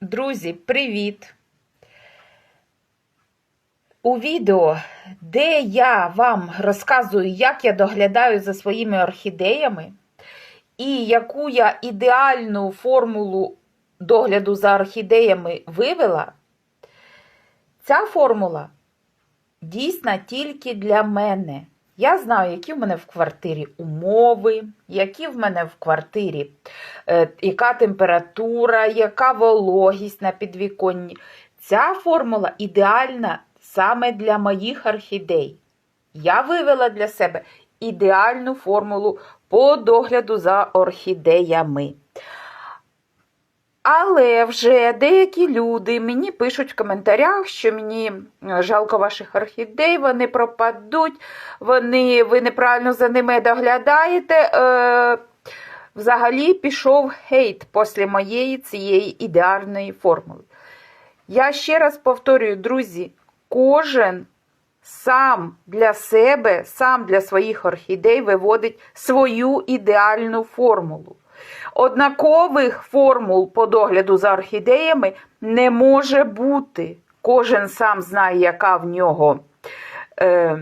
Друзі, привіт! У відео, де я вам розказую, як я доглядаю за своїми орхідеями і яку я ідеальну формулу догляду за орхідеями вивела, ця формула дійсна тільки для мене. Я знаю, які в мене в квартирі умови, які в мене в квартирі, е, яка температура, яка вологість на підвіконні. Ця формула ідеальна саме для моїх орхідей. Я вивела для себе ідеальну формулу по догляду за орхідеями. Але вже деякі люди мені пишуть в коментарях, що мені жалко ваших орхідей, вони пропадуть, вони, ви неправильно за ними доглядаєте. Е, взагалі пішов хейт після моєї цієї ідеальної формули. Я ще раз повторюю, друзі, кожен сам для себе, сам для своїх орхідей виводить свою ідеальну формулу. Однакових формул по догляду за орхідеями не може бути. Кожен сам знає, яка в нього е,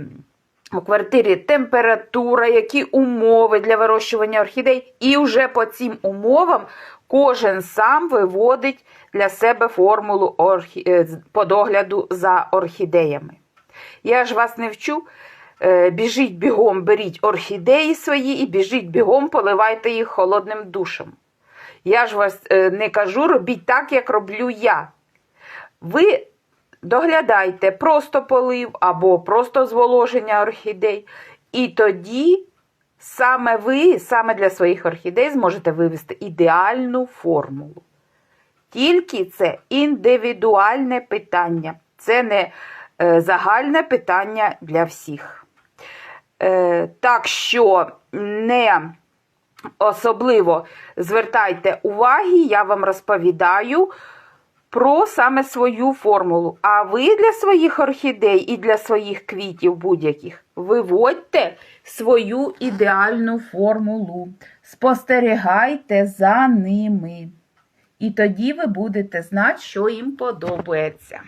у квартирі температура, які умови для вирощування орхідей. І вже по цим умовам кожен сам виводить для себе формулу орхі... е, по догляду за орхідеями. Я ж вас не вчу. Е, Біжіть бігом, беріть орхідеї свої і біжіть бігом, поливайте їх холодним душем. Я ж вас е, не кажу, робіть так, як роблю я. Ви доглядайте просто полив або просто зволоження орхідей. І тоді саме ви, саме для своїх орхідей, зможете вивести ідеальну формулу. Тільки це індивідуальне питання, це не е, загальне питання для всіх. Е, так що не особливо звертайте уваги, я вам розповідаю про саме свою формулу. А ви для своїх орхідей і для своїх квітів будь-яких виводьте свою ідеальну формулу. Спостерігайте за ними. І тоді ви будете знати, що їм подобається.